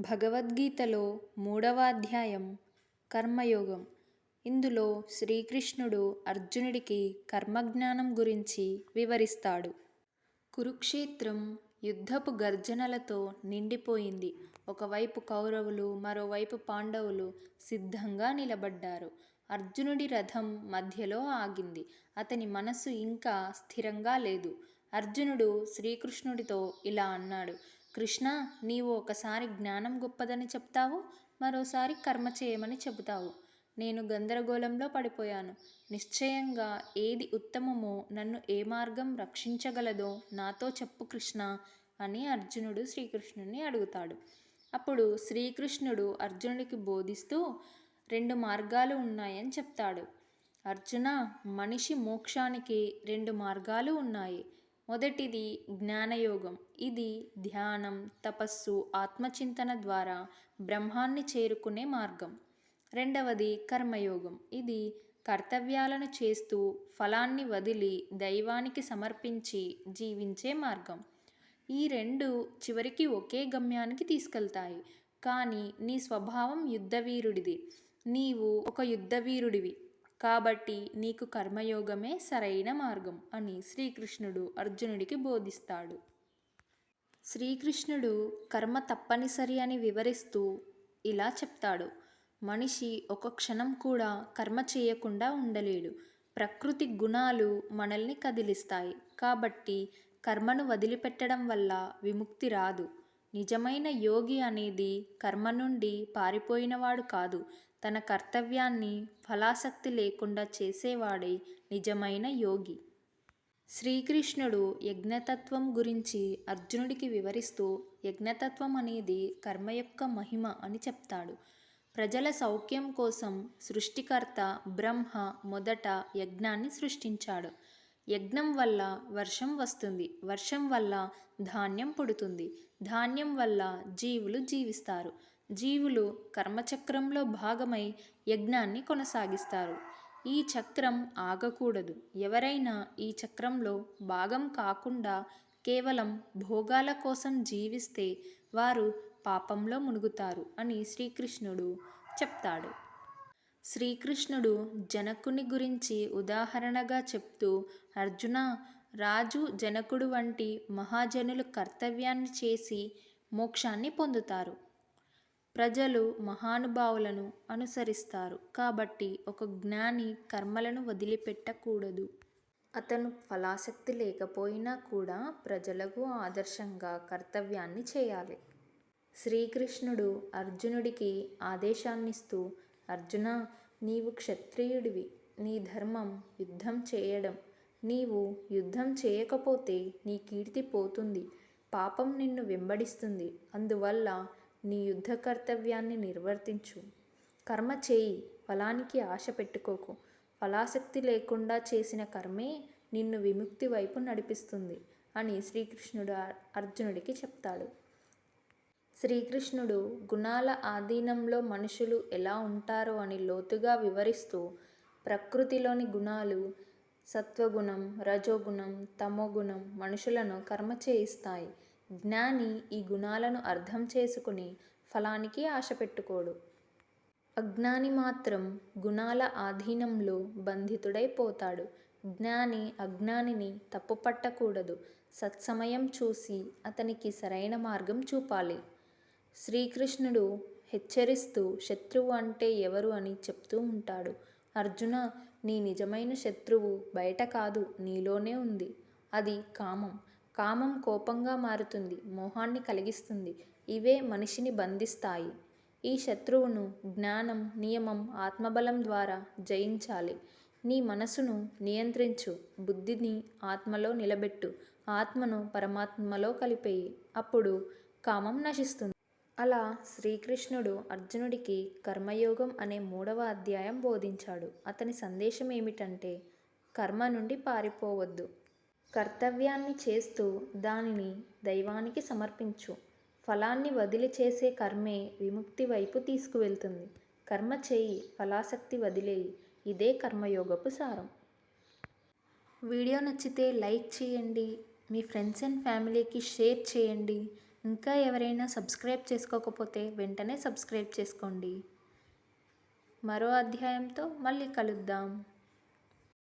భగవద్గీతలో మూడవ అధ్యాయం కర్మయోగం. ఇందులో శ్రీకృష్ణుడు అర్జునుడికి కర్మజ్ఞానం గురించి వివరిస్తాడు. కురుక్షేత్రం యుద్ధపు గర్జనలతో నిండిపోయింది. ఒకవైపు కౌరవులు మరోవైపు పాండవులు సిద్ధంగా నిలబడ్డారు. అర్జునుడి రథం మధ్యలో ఆగింది. అతని మనసు ఇంకా స్థిరంగా లేదు. అర్జునుడు శ్రీకృష్ణుడితో ఇలా అన్నాడు కృష్ణ నీవు ఒకసారి జ్ఞానం గొప్పదని చెప్తావు మరోసారి కర్మ చేయమని చెబుతావు. నేను గందరగోళంలో పడిపోయాను. నిశ్చయంగా ఏది ఉత్తమమో నన్ను ఏ మార్గం రక్షించగలదో నాతో చెప్పు కృష్ణ అని అర్జునుడు శ్రీకృష్ణుడిని అడుగుతాడు. అప్పుడు శ్రీకృష్ణుడు అర్జునుడికి బోధిస్తూ రెండు మార్గాలు ఉన్నాయని చెప్తాడు. అర్జున మనిషి మోక్షానికి రెండు మార్గాలు ఉన్నాయి. మొదటిది జ్ఞానయోగం. ఇది ధ్యానం తపస్సు ఆత్మచింతన ద్వారా బ్రహ్మాన్ని చేరుకునే మార్గం. రెండవది కర్మయోగం. ఇది కర్తవ్యాలను చేస్తూ ఫలాన్ని వదిలి దైవానికి సమర్పించి జీవించే మార్గం. ఈ రెండు చివరికి ఒకే గమ్యానికి తీసుకెళ్తాయి. కానీ నీ స్వభావం యుద్ధవీరుడిది. నీవు ఒక యుద్ధవీరుడివి. కాబట్టి నీకు కర్మయోగమే సరైన మార్గం అని శ్రీకృష్ణుడు అర్జునుడికి బోధిస్తాడు. శ్రీకృష్ణుడు కర్మ తప్పనిసరి అని వివరిస్తూ ఇలా చెప్తాడు. మనిషి ఒక క్షణం కూడా కర్మ చేయకుండా ఉండలేడు. ప్రకృతి గుణాలు మనల్ని కదిలిస్తాయి. కాబట్టి కర్మను వదిలిపెట్టడం వల్ల విముక్తి రాదు. నిజమైన యోగి అనేది కర్మ నుండి పారిపోయినవాడు కాదు. తన కర్తవ్యాన్ని ఫలాసక్తి లేకుండా చేసేవాడే నిజమైన యోగి. శ్రీకృష్ణుడు యజ్ఞతత్వం గురించి అర్జునుడికి వివరిస్తూ యజ్ఞతత్వం అనేది కర్మ యొక్క మహిమ అని చెప్తాడు. ప్రజల సౌఖ్యం కోసం సృష్టికర్త బ్రహ్మ మొదట యజ్ఞాన్ని సృష్టించాడు. యజ్ఞం వల్ల వర్షం వస్తుంది. వర్షం వల్ల ధాన్యం పుడుతుంది. ధాన్యం వల్ల జీవులు జీవిస్తారు. జీవులు కర్మచక్రంలో భాగమై యజ్ఞాన్ని కొనసాగిస్తారు. ఈ చక్రం ఆగకూడదు. ఎవరైనా ఈ చక్రంలో భాగం కాకుండా కేవలం భోగాల కోసం జీవిస్తే వారు పాపంలో మునుగుతారు అని శ్రీకృష్ణుడు చెప్తాడు. శ్రీకృష్ణుడు జనకుని గురించి ఉదాహరణగా చెప్తూ అర్జున రాజు జనకుడు వంటి మహాజనులు కర్తవ్యాన్ని చేసి మోక్షాన్ని పొందుతారు. ప్రజలు మహానుభావులను అనుసరిస్తారు. కాబట్టి ఒక జ్ఞాని కర్మలను వదిలిపెట్టకూడదు. అతను ఫలాసక్తి లేకపోయినా కూడా ప్రజలకు ఆదర్శంగా కర్తవ్యాన్ని చేయాలి. శ్రీకృష్ణుడు అర్జునుడికి ఆదేశాన్నిస్తూ అర్జున నీవు క్షత్రియుడివి. నీ ధర్మం యుద్ధం చేయడం. నీవు యుద్ధం చేయకపోతే నీ కీర్తి పోతుంది. పాపం నిన్ను వెంబడిస్తుంది. అందువల్ల నీ యుద్ధ కర్తవ్యాన్ని నిర్వర్తించు. కర్మ చేయి ఫలానికి ఆశ పెట్టుకోకు. ఫలాసక్తి లేకుండా చేసిన కర్మే నిన్ను విముక్తి వైపు నడిపిస్తుంది అని శ్రీకృష్ణుడు అర్జునుడికి చెప్తాడు. శ్రీకృష్ణుడు గుణాల ఆధీనంలో మనుషులు ఎలా ఉంటారో అని లోతుగా వివరిస్తూ ప్రకృతిలోని గుణాలు సత్వగుణం రజోగుణం తమోగుణం మనుషులను కర్మ చేయిస్తాయి. జ్ఞాని ఈ గుణాలను అర్థం చేసుకుని ఫలానికి ఆశ పెట్టుకోడు. అజ్ఞాని మాత్రం గుణాల ఆధీనంలో బంధితుడైపోతాడు జ్ఞాని అజ్ఞానిని తప్పుపట్టకూడదు సత్సమయం చూసి అతనికి సరైన మార్గం చూపాలి. శ్రీకృష్ణుడు హెచ్చరిస్తూ శత్రువు అంటే ఎవరు అని చెప్తూ ఉంటాడు. అర్జున నీ నిజమైన శత్రువు బయట కాదు నీలోనే ఉంది. అది కామం. కామం కోపంగా మారుతుంది మోహాన్ని కలిగిస్తుంది. ఇవే మనిషిని బంధిస్తాయి. ఈ శత్రువును జ్ఞానం నియమం ఆత్మబలం ద్వారా జయించాలి. నీ మనసును నియంత్రించు బుద్ధిని ఆత్మలో నిలబెట్టు ఆత్మను పరమాత్మలో కలిపేయి అప్పుడు కామం నశిస్తుంది. అలా శ్రీకృష్ణుడు అర్జునుడికి కర్మయోగం అనే మూడవ అధ్యాయం బోధించాడు. అతని సందేశం ఏమిటంటే కర్మ నుండి పారిపోవద్దు. కర్తవ్యాన్ని చేస్తూ దానిని దైవానికి సమర్పించు. ఫలాన్ని వదిలి చేసే కర్మే విముక్తి వైపు తీసుకువెళ్తుంది. కర్మ చేయి ఫలాసక్తి వదిలేయి. ఇదే కర్మయోగపు సారం. వీడియో నచ్చితే లైక్ చేయండి. మీ ఫ్రెండ్స్ అండ్ ఫ్యామిలీకి షేర్ చేయండి. ఇంకా ఎవరైనా సబ్స్క్రైబ్ చేసుకోకపోతే వెంటనే సబ్స్క్రైబ్ చేసుకోండి. మరో అధ్యాయంతో మళ్ళీ కలుద్దాం.